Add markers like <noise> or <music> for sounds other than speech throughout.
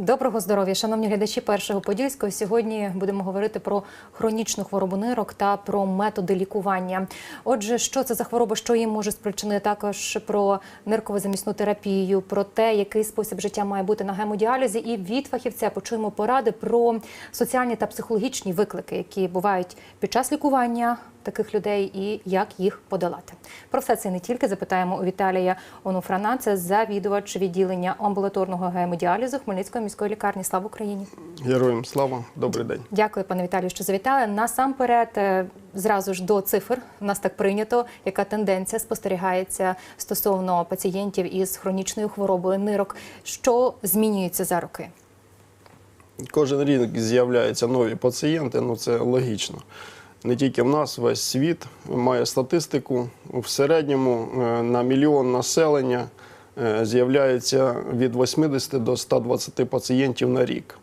Доброго здоров'я, шановні глядачі першого подільського. Сьогодні будемо говорити про хронічну хворобу нирок та про методи лікування. Отже, що це за хвороба, що її може спричинити, також про нирково-замісну терапію, про те, який спосіб життя має бути на гемодіалізі, і від фахівця почуємо поради про соціальні та психологічні виклики, які бувають під час лікування таких людей і як їх подолати. Про все це не тільки запитаємо у Віталія Онуфрана, це завідувач відділення амбулаторного гемодіалізу Хмельницької міської лікарні. Слава Україні! Героям слава, добрий день. Дякую, пане Віталію, що завітали. Насамперед, е, зразу ж до цифр у нас так прийнято. Яка тенденція спостерігається стосовно пацієнтів із хронічною хворобою нирок? Що змінюється за роки? Кожен рік з'являються нові пацієнти, ну це логічно. Не тільки в нас, весь світ має статистику. В середньому е, на мільйон населення е, з'являється від 80 до 120 пацієнтів на рік.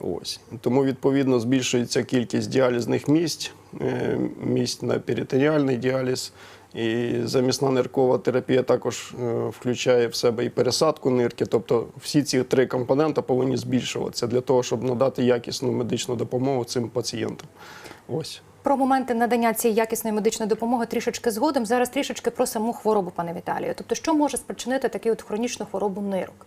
Ось. Тому, відповідно, збільшується кількість діалізних місць, е, місць на перитоніальний діаліз. І замісна ниркова терапія також включає в себе і пересадку нирки. Тобто всі ці три компоненти повинні збільшуватися для того, щоб надати якісну медичну допомогу цим пацієнтам. Ось. Про моменти надання цієї якісної медичної допомоги трішечки згодом. Зараз трішечки про саму хворобу, пане Віталію. Тобто, що може спричинити таку от хронічну хворобу нирок?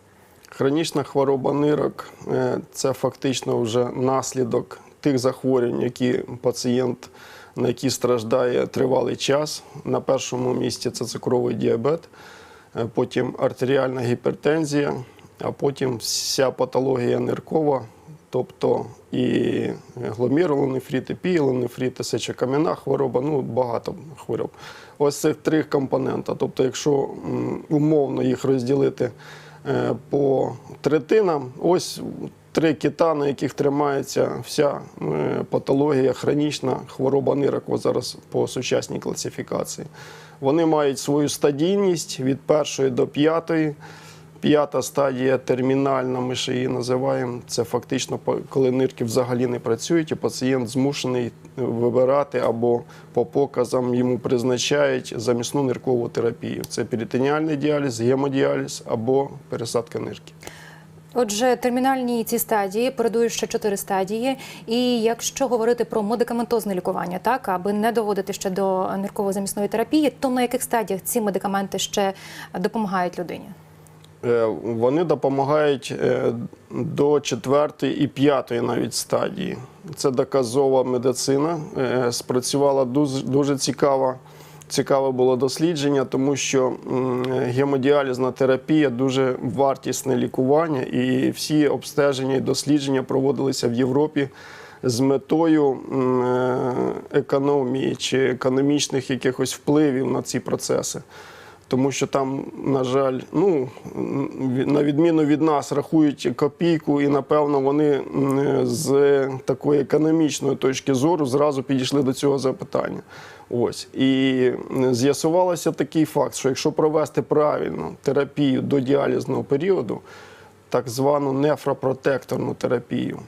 Хронічна хвороба нирок е, це фактично вже наслідок тих захворювань, які пацієнт на які страждає тривалий час. На першому місці це цукровий діабет, е, потім артеріальна гіпертензія, а потім вся патологія ниркова, тобто і гломірулонефрит, і пієлонефрит, і сечокам'яна хвороба, ну багато хвороб. Ось цих три компонента. Тобто, якщо умовно їх розділити е, по третинам, ось три кита, на яких тримається вся е, патологія, хронічна хвороба нирок, зараз по сучасній класифікації. Вони мають свою стадійність від першої до п'ятої. П'ята стадія термінальна, ми ще її називаємо. Це фактично коли нирки взагалі не працюють, і пацієнт змушений вибирати або по показам йому призначають замісну ниркову терапію. Це перитоніальний діаліз, гемодіаліз або пересадка нирки. Отже, термінальні ці стадії передують ще чотири стадії. І якщо говорити про медикаментозне лікування, так аби не доводити ще до нирково-замісної терапії, то на яких стадіях ці медикаменти ще допомагають людині? Е, Вони допомагають е, до четвертої і п'ятої навіть стадії. Це доказова медицина. Е, Спрацювала дуже, дуже цікава. Цікаве було дослідження, тому що гемодіалізна терапія дуже вартісне лікування, і всі обстеження і дослідження проводилися в Європі з метою економії чи економічних якихось впливів на ці процеси. Тому що там, на жаль, ну на відміну від нас рахують копійку, і напевно вони з такої економічної точки зору зразу підійшли до цього запитання. Ось і з'ясувалося такий факт, що якщо провести правильно терапію до діалізного періоду, так звану нефропротекторну терапію,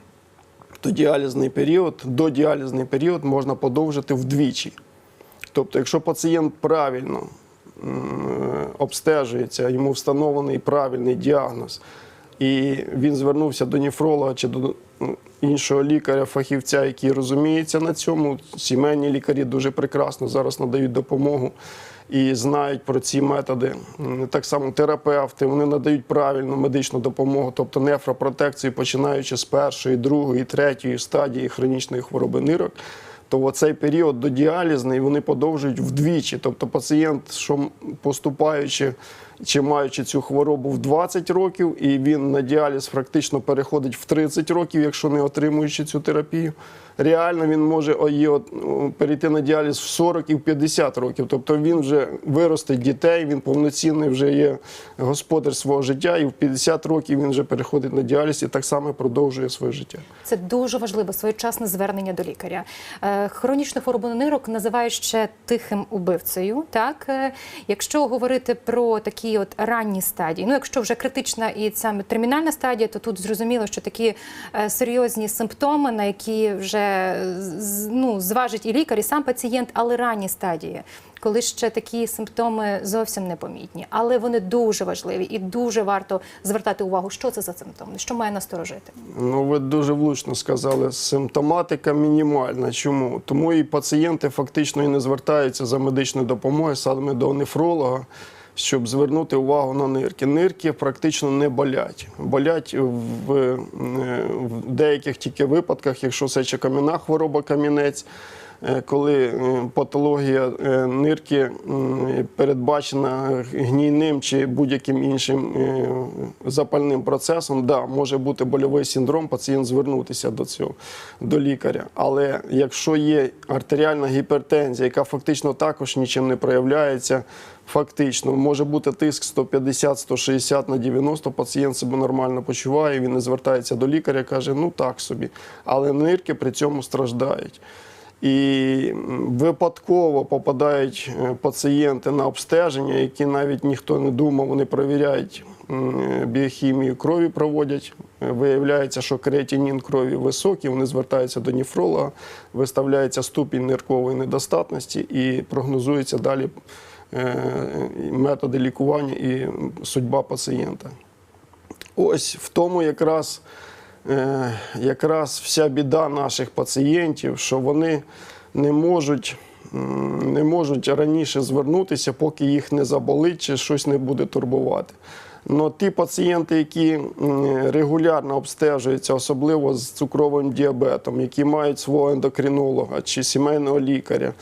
то діалізний період, додіалізний період можна подовжити вдвічі. Тобто, якщо пацієнт правильно обстежується, йому встановлений правильний діагноз, і він звернувся до нефролога чи до іншого лікаря, фахівця, який розуміється на цьому. Сімейні лікарі дуже прекрасно зараз надають допомогу і знають про ці методи. Так само терапевти вони надають правильну медичну допомогу, тобто нефропротекцію, починаючи з першої, другої, третьої стадії хронічної хвороби нирок то оцей період додіалізний вони подовжують вдвічі. Тобто пацієнт, що поступаючи чи маючи цю хворобу в 20 років, і він на діаліз фактично переходить в 30 років, якщо не отримуючи цю терапію. Реально він може перейти на діаліз в 40 і в 50 років. Тобто він вже виростить дітей, він повноцінний вже є господар свого життя, і в 50 років він вже переходить на діаліз і так само продовжує своє життя. Це дуже важливо своєчасне звернення до лікаря. Е, Хронічну хворобу нирок називають ще тихим убивцею. Так, Е, якщо говорити про такі от ранні стадії, ну якщо вже критична і саме термінальна стадія, то тут зрозуміло, що такі е, серйозні симптоми, на які вже ну зважить і лікар, і сам пацієнт, але ранні стадії. коли ще такі симптоми зовсім непомітні, але вони дуже важливі і дуже варто звертати увагу, що це за симптоми, що має насторожити. Ну, ви дуже влучно сказали, симптоматика мінімальна. Чому? Тому і пацієнти фактично і не звертаються за медичною допомогою саме до нефролога, щоб звернути увагу на нирки. Нирки практично не болять. Болять в, в деяких тільки випадках, якщо це чи кам'яна хвороба камінець. е, Коли е, патологія е, нирки передбачена гнійним чи будь-яким іншим запальним процесом, да, може бути больовий синдром, пацієнт звернутися до цього до лікаря. Але якщо є артеріальна гіпертензія, яка фактично також нічим не проявляється, фактично може бути тиск 150-160 на 90, пацієнт себе нормально почуває, він не звертається до лікаря, каже, ну так собі. Але нирки при цьому страждають. І випадково попадають е, пацієнти на обстеження, які навіть ніхто не думав, вони перевіряють біохімію крові, проводять. Виявляється, що креатинін крові високий, вони звертаються до нефролога, виставляється ступінь ниркової недостатності і прогнозується далі методи лікування і судьба пацієнта. Ось в тому якраз, е, якраз вся біда наших пацієнтів, що вони не можуть, не можуть раніше звернутися, поки їх не заболить чи щось не буде турбувати. Но ті пацієнти, які регулярно обстежуються, особливо з цукровим діабетом, які мають свого ендокринолога чи сімейного лікаря,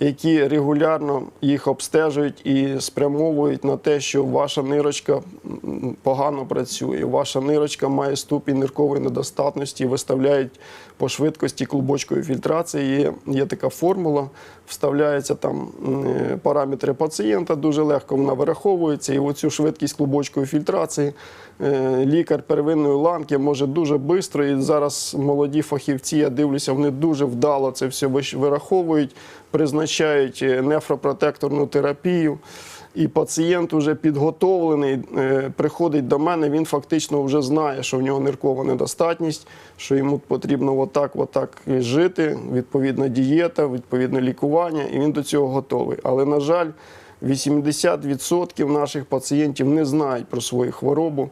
які регулярно їх обстежують і спрямовують на те, що ваша нирочка погано працює, ваша нирочка має ступінь ниркової недостатності, виставляють по швидкості клубочкової фільтрації. Є, є така формула, вставляються там параметри пацієнта, дуже легко вона вираховується, і оцю швидкість клубочкової фільтрації е, лікар первинної ланки може дуже швидко, і зараз молоді фахівці, я дивлюся, вони дуже вдало це все вираховують, призначають е, нефропротекторну терапію. І пацієнт вже підготовлений, е, приходить до мене, він фактично вже знає, що в нього ниркова недостатність, що йому потрібно отак, отак жити, відповідна дієта, відповідне лікування, і він до цього готовий. Але, на жаль, 80% наших пацієнтів не знають про свою хворобу.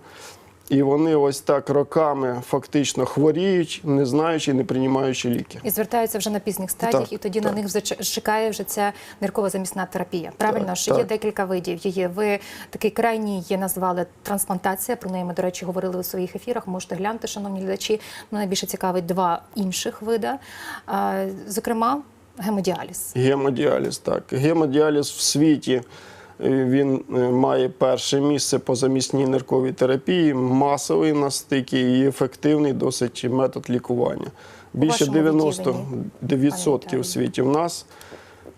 І вони ось так роками фактично хворіють, не знаючи, не приймаючи ліки. І звертаються вже на пізніх стадіях, Так, і тоді так. на них вже чекає вже ця ниркова замісна терапія. Правильно, Так, що є декілька видів її. Ви такий крайній є назвали трансплантація. Про неї ми, до речі, говорили у своїх ефірах. Можете глянути, шановні глядачі. Мене найбільше цікавить два інших вида. Зокрема, гемодіаліз. Гемодіаліз, так. Гемодіаліз в світі він е, має перше місце по замісній нирковій терапії, масовий настільки і ефективний досить метод лікування. Більше 90% відділенні, в світі в нас.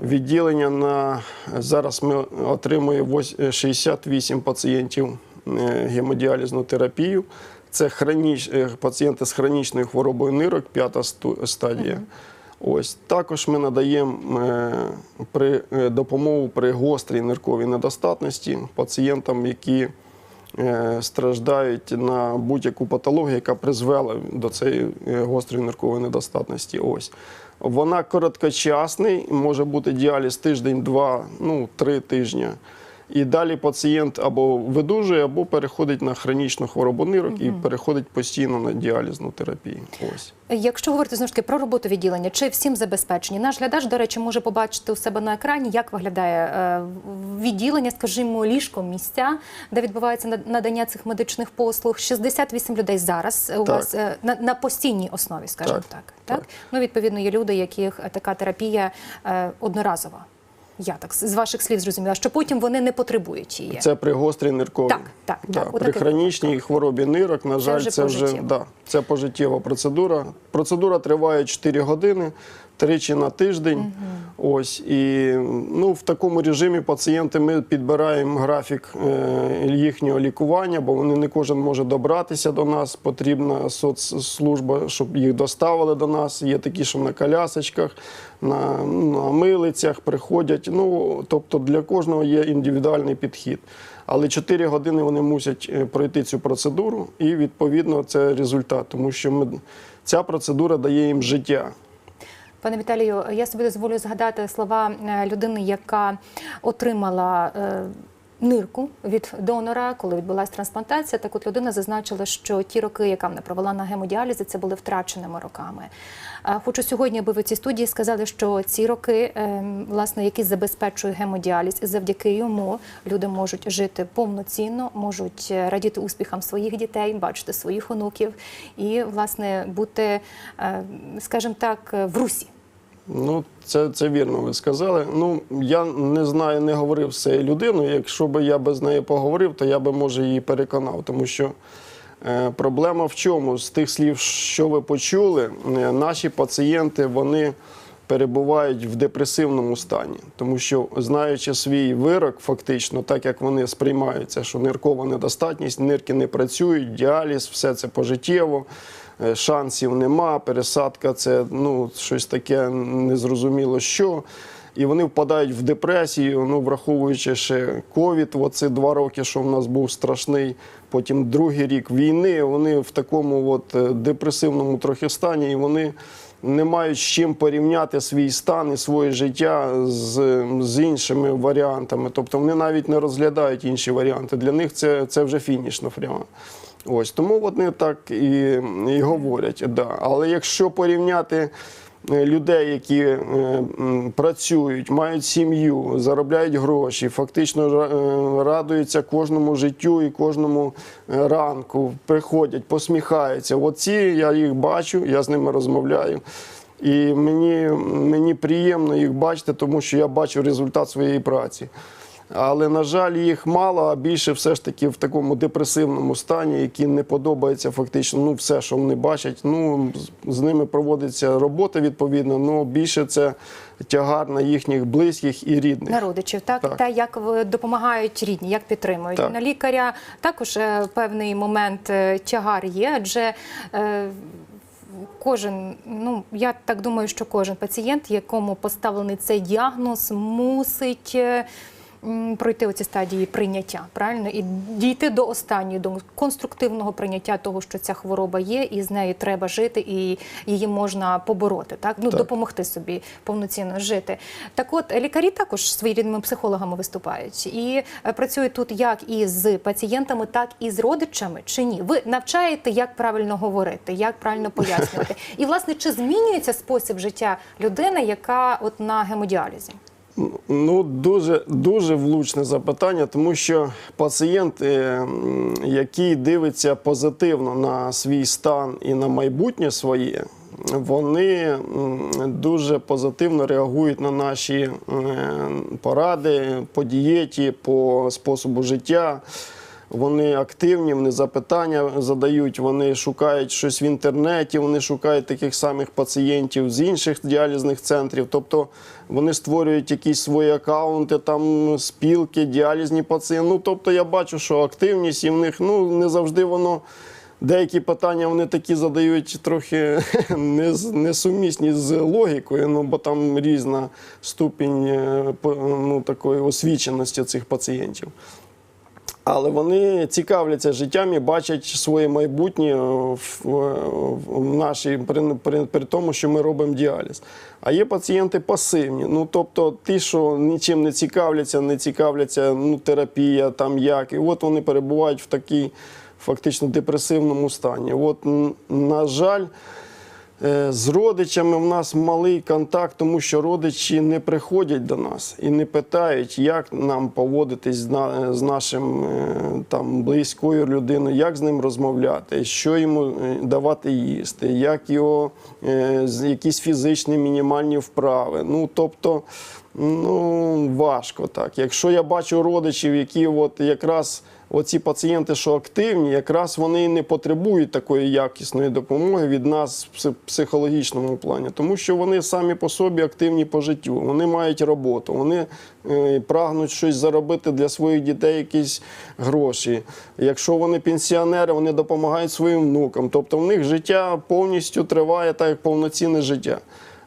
Відділення на зараз ми отримуємо 68 пацієнтів е, гемодіалізну терапію. Це хроніч, е, пацієнти з хронічною хворобою нирок, п'ята стадія. Ось також ми надаємо е, при е, допомогу при гострій нирковій недостатності пацієнтам, які е, страждають на будь-яку патологію, яка призвела до цієї гострої ниркової недостатності. Ось вона короткочасний, може бути діаліз тиждень, два, ну три тижні. І далі пацієнт або видужує, або переходить на хронічну хворобу нирок і переходить постійно на діалізну терапію. Ось. Якщо говорити знову ж таки про роботу відділення, чи всім забезпечені? Наш глядач, до речі, може побачити у себе на екрані, як виглядає е, відділення, скажімо, ліжко місця, де відбувається над- надання цих медичних послуг. 68 людей зараз у Так. вас е, на, на постійній основі, скажімо Так, так. Так, так. ну відповідно є люди, яких е, така терапія е, одноразова. Я так з ваших слів зрозуміла, що потім вони не потребують її. Це при гострій нирковій. Так, так, Да, так, При хронічній так. хворобі нирок, на жаль, вже це вже, да, це пожиттєва процедура. Процедура триває 4 години, тричі на тиждень. Ось і ну, в такому режимі пацієнти ми підбираємо графік е, їхнього лікування, бо вони не кожен може добратися до нас. Потрібна соцслужба, щоб їх доставили до нас. Є такі, що на колясочках, на, на милицях приходять. Ну тобто для кожного є індивідуальний підхід. Але 4 години вони мусять е, пройти цю процедуру, і відповідно це результат, тому що ми, ця процедура дає їм життя. Пане Віталію, я собі дозволю згадати слова е, людини, яка отримала е, нирку від донора, коли відбулася трансплантація. Так от людина зазначила, що ті роки, яка вона провела на гемодіалізі, це були втраченими роками. Е, Хочу сьогодні, аби ви цій студії сказали, що ці роки, е, власне, які забезпечує гемодіаліз, завдяки йому люди можуть жити повноцінно, можуть е, радіти успіхам своїх дітей, бачити своїх онуків і, власне, бути, е, скажімо так, е, в русі. Ну, це, це вірно, ви сказали. Ну, я не знаю, не говорив з цією людиною. Якщо б я без неї поговорив, то я би, може, її переконав. Тому що проблема в чому? З тих слів, що ви почули, е, наші пацієнти, вони перебувають в депресивному стані. Тому що, знаючи свій вирок, фактично, так як вони сприймаються, що ниркова недостатність, нирки не працюють, діаліз, все це пожиттєво. Е, шансів нема, пересадка це ну, щось таке незрозуміло що. І вони впадають в депресію, ну, враховуючи ще ковід, оці два роки, що в нас був страшний, потім другий рік війни, вони в такому от е, депресивному трохи стані, і вони не мають з чим порівняти свій стан і своє життя з, з іншими варіантами. Тобто вони навіть не розглядають інші варіанти. Для них це, це вже фінішна пряма. Ось тому вони так і, і говорять. Да. Але якщо порівняти людей, які е, працюють, мають сім'ю, заробляють гроші, фактично е, радуються кожному життю і кожному е, ранку, приходять, посміхаються. Оці я їх бачу, я з ними розмовляю. І мені, мені приємно їх бачити, тому що я бачу результат своєї праці. Але, на жаль, їх мало, а більше все ж таки в такому депресивному стані, які не подобається фактично ну, все, що вони бачать. Ну, з- ними проводиться робота відповідно, ну більше це тягар на їхніх близьких і рідних. на родичів, так, Так. та як допомагають рідні, як підтримують. Так. На лікаря також е, певний момент е, тягар є, адже е, кожен, ну я так думаю, що кожен пацієнт, якому поставлений цей діагноз, мусить. Пройти оці стадії прийняття, правильно, і дійти до останньої до конструктивного прийняття того, що ця хвороба є, і з нею треба жити, і її можна побороти, так ну Так. допомогти собі повноцінно жити. Так от лікарі також своєрідними психологами виступають і е, працюють тут як і з пацієнтами, так і з родичами. Чи ні? Ви навчаєте, як правильно говорити, як правильно пояснювати, <laughs> і власне чи змінюється спосіб життя людини, яка от на гемодіалізі? Ну, дуже, дуже влучне запитання, тому що пацієнт, е, який дивиться позитивно на свій стан і на майбутнє своє, вони дуже позитивно реагують на наші е, поради по дієті, по способу життя. Вони активні, вони запитання задають, вони шукають щось в інтернеті, вони шукають таких самих пацієнтів з інших діалізних центрів. Тобто вони створюють якісь свої акаунти, там спілки, діалізні пацієнти. Ну, тобто я бачу, що активність і в них ну, не завжди воно. Деякі питання вони такі задають трохи <laughs> несумісні з логікою, ну бо там різна ступінь е, ну, такої освіченості цих пацієнтів. Але вони цікавляться життям і бачать своє майбутнє в, в- нашій при, при, при тому, що ми робимо діаліз. А є пацієнти пасивні. Ну тобто ті, що нічим не цікавляться, не цікавляться ну, терапія, там як. І от вони перебувають в такій фактично депресивному стані. От, на жаль. Е, З родичами в нас малий контакт, тому що родичі не приходять до нас і не питають, як нам поводитись з, нашим е, там близькою людиною, як з ним розмовляти, що йому е, давати їсти, як його якісь фізичні мінімальні вправи. Ну тобто, ну важко так. Якщо я бачу родичів, які от якраз. Оці пацієнти, що активні, якраз вони не потребують такої якісної допомоги від нас в психологічному плані, тому що вони самі по собі активні по життю. Вони мають роботу, вони е, прагнуть щось заробити для своїх дітей, якісь гроші. Якщо вони пенсіонери, вони допомагають своїм внукам. Тобто в них життя повністю триває так, як повноцінне життя.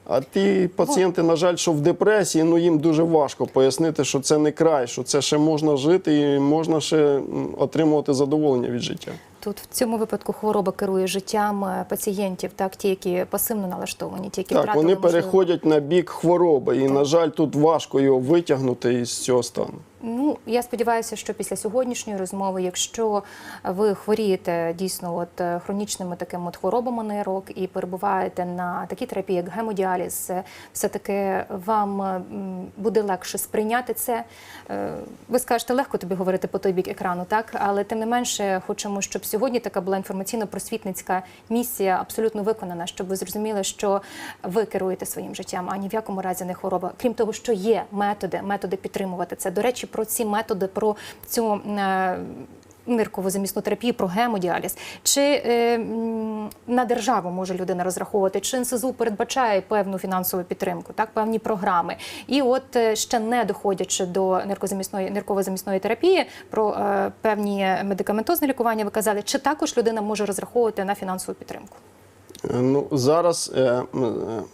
А ті пацієнти, на жаль, що в депресії, ну їм дуже важко пояснити, що це не край, що це ще можна жити і можна ще отримувати задоволення від життя. тут в цьому випадку хвороба керує життям е, пацієнтів, так ті, які пасивно налаштовані, ті, які Так, вони можливо, переходять на бік хвороби, і, на жаль, тут важко його витягнути із цього стану. Ну, я сподіваюся, що після сьогоднішньої розмови, якщо ви хворієте дійсно от е, хронічними такими от хворобами нирок і перебуваєте на такій терапії, як гемодіаліз, е, все-таки вам е, буде легше сприйняти це. Ви скажете, легко тобі говорити по той бік екрану, так? Але тим не менше, хочемо, щоб сьогодні така була інформаційно-просвітницька місія абсолютно виконана, щоб ви зрозуміли, що ви керуєте своїм життям, а ні в якому разі не хвороба. Крім того, що є методи, методи підтримувати це. До речі, про ці методи, про цю. е, Ниркову замісну терапію, про гемодіаліз. Чи е, на державу може людина розраховувати? Чи НСЗУ передбачає певну фінансову підтримку, так певні програми? І от е, ще не доходячи до ниркозамісної нирково-замісної терапії, про е, певні медикаментозне лікування, ви казали, чи також людина може розраховувати на фінансову підтримку? Ну, зараз е, е,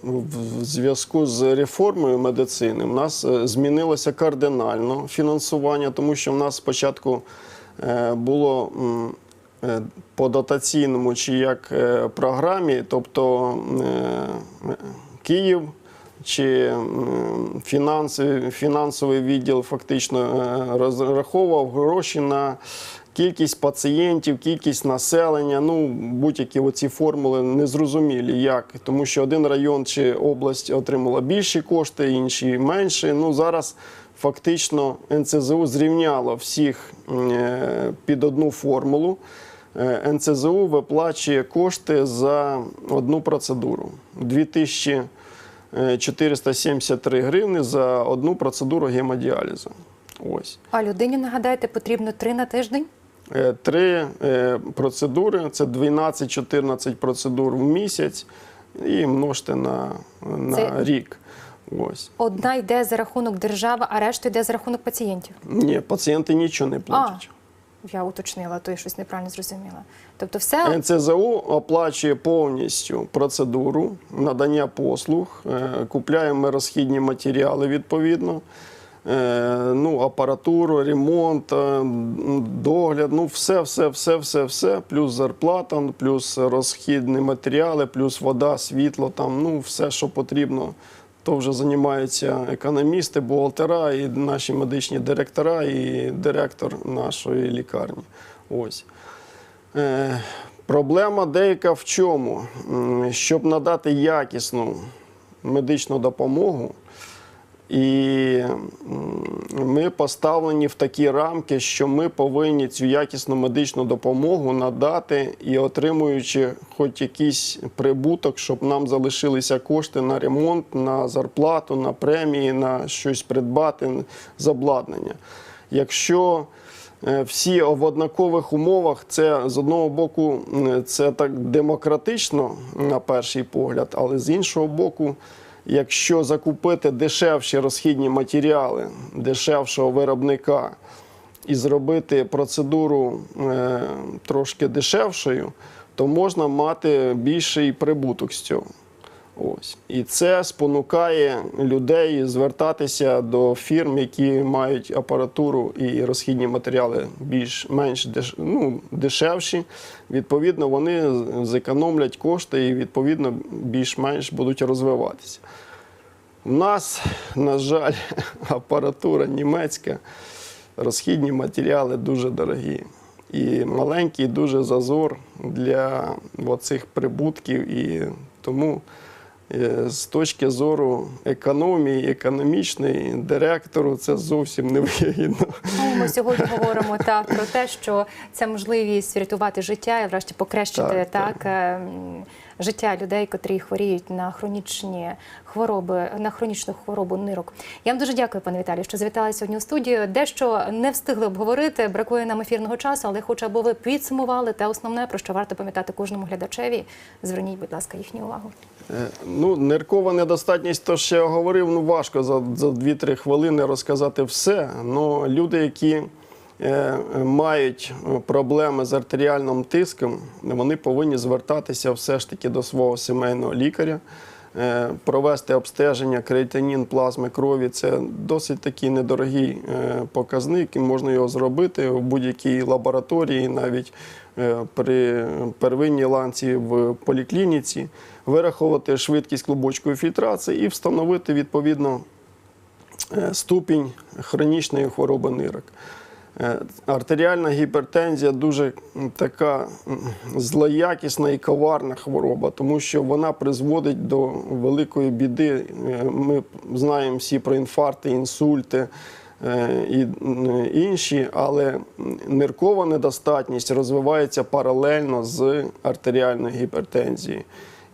в зв'язку з реформою медицини в нас е, змінилося кардинально фінансування, тому що в нас спочатку було по дотаційному чи як програмі, тобто Київ чи м, фінансовий відділ фактично розраховував гроші на кількість пацієнтів, кількість населення. Ну, будь-які оці формули незрозумілі, як. Тому що один район чи область отримала більші кошти, інші менші. Ну, зараз фактично НЦЗУ зрівняло всіх е, під одну формулу. Е, НЦЗУ виплачує кошти за одну процедуру. 2473 гривни за одну процедуру гемодіалізу. Ось. А людині нагадайте, потрібно три на тиждень. Е, Три е, процедури це 12-14 процедур в місяць і множте на, на Це- рік. Ось. Одна йде за рахунок держави, а решта йде за рахунок пацієнтів. Ні, пацієнти нічого не платять. Я уточнила, то я щось неправильно зрозуміла. Тобто, все НЦЗУ оплачує повністю процедуру надання послуг, е, купляємо розхідні матеріали відповідно. Е, Ну, апаратуру, ремонт, е, догляд, ну все, все, все, все, все, плюс зарплата, плюс розхідні матеріали, плюс вода, світло, там, ну, все, що потрібно. То вже займаються економісти, бухгалтера і наші медичні директора, і директор нашої лікарні. Ось. Е, Проблема деяка в чому? Щоб надати якісну медичну допомогу, і ми поставлені в такі рамки, що ми повинні цю якісну медичну допомогу надати і отримуючи хоч якийсь прибуток, щоб нам залишилися кошти на ремонт, на зарплату, на премії, на щось придбати з обладнання. Якщо е, всі в однакових умовах, це з одного боку це так демократично на перший погляд, але з іншого боку, якщо закупити дешевші розхідні матеріали дешевшого виробника і зробити процедуру е, трошки дешевшою, то можна мати більший прибуток з цього. Ось. І це спонукає людей звертатися до фірм, які мають апаратуру і розхідні матеріали більш-менш деш... ну, дешевші. Відповідно, вони зекономлять кошти і відповідно більш-менш будуть розвиватися. У нас, на жаль, <laughs> апаратура німецька, розхідні матеріали дуже дорогі. І маленький дуже зазор для оцих прибутків. І тому з точки зору економії, економічної, директору це зовсім не вигідно. Ну, ми сьогодні говоримо та про те, що це можливість врятувати життя і врешті покращити Так, так, так. Життя людей, котрі хворіють на хронічні хвороби, на хронічну хворобу нирок. Я вам дуже дякую, пане Віталію, що завітали сьогодні у студію. Дещо не встигли обговорити, бракує нам ефірного часу, але хочу, аби ви підсумували те основне, про що варто пам'ятати кожному глядачеві. Зверніть, будь ласка, їхню увагу. Е, Ну, ниркова недостатність, то що я говорив, ну важко за, за 2-3 хвилини розказати все. Ну, люди, які мають е, проблеми з артеріальним тиском, вони повинні звертатися все ж таки до свого сімейного лікаря. е, провести обстеження креатинін плазми крові. Це досить такий недорогий е, показник, і можна його зробити в будь-якій лабораторії, навіть е, при первинній ланці в поліклініці, вирахувати швидкість клубочкової фільтрації і встановити відповідно е, ступінь хронічної хвороби нирок. Е, Артеріальна гіпертензія дуже така злоякісна і коварна хвороба, тому що вона призводить до великої біди. Е, Ми знаємо всі про інфаркти, інсульти е, і інші, але ниркова недостатність розвивається паралельно з артеріальною гіпертензією.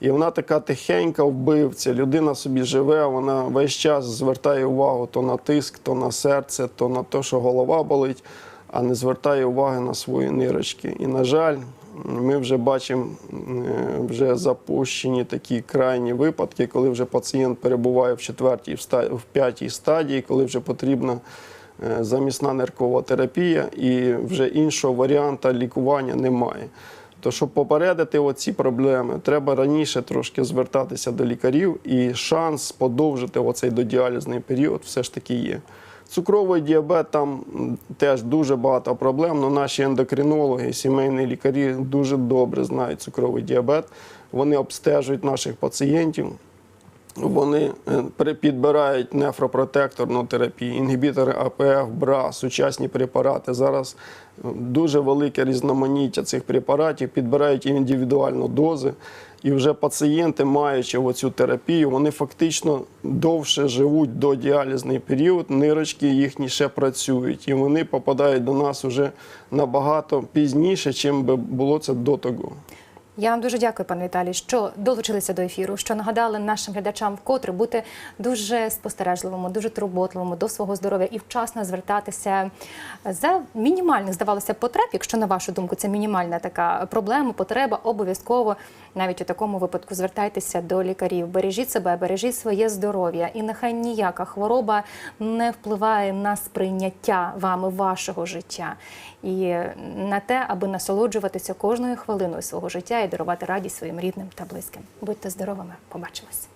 І вона така тихенька вбивця. Людина собі живе, вона весь час звертає увагу то на тиск, то на серце, то на те, що голова болить, а не звертає уваги на свої нирочки. І, на жаль, ми вже бачимо е, вже запущені такі крайні випадки, коли вже пацієнт перебуває в четвертій, в п'ятій стадії, коли вже потрібна е, замісна ниркова терапія, і вже іншого варіанта лікування немає. То щоб попередити оці проблеми, треба раніше трошки звертатися до лікарів, і шанс подовжити оцей додіалізний період все ж таки є. Цукровий діабет там теж дуже багато проблем, але наші ендокринологи, сімейні лікарі дуже добре знають цукровий діабет. Вони обстежують наших пацієнтів. Вони е, підбирають нефропротекторну терапію, інгібітори АПФ, БРА, сучасні препарати. Зараз е, дуже велике різноманіття цих препаратів, підбирають індивідуально дози. І вже пацієнти, маючи оцю терапію, вони фактично довше живуть до діалізний період, нирочки їхні ще працюють, і вони попадають до нас вже набагато пізніше, чим би було це до того. Я вам дуже дякую, пане Віталій, що долучилися до ефіру, що нагадали нашим глядачам вкотре бути дуже спостережливими, дуже турботливими до свого здоров'я і вчасно звертатися за мінімальних, здавалося, потреб. Якщо на вашу думку це мінімальна така проблема, потреба, обов'язково навіть у такому випадку звертайтеся до лікарів. Бережіть себе, бережіть своє здоров'я, і нехай ніяка хвороба не впливає на сприйняття вами вашого життя і на те, аби насолоджуватися кожною хвилиною свого життя і дарувати радість своїм рідним та близьким. Будьте здоровими, побачимось.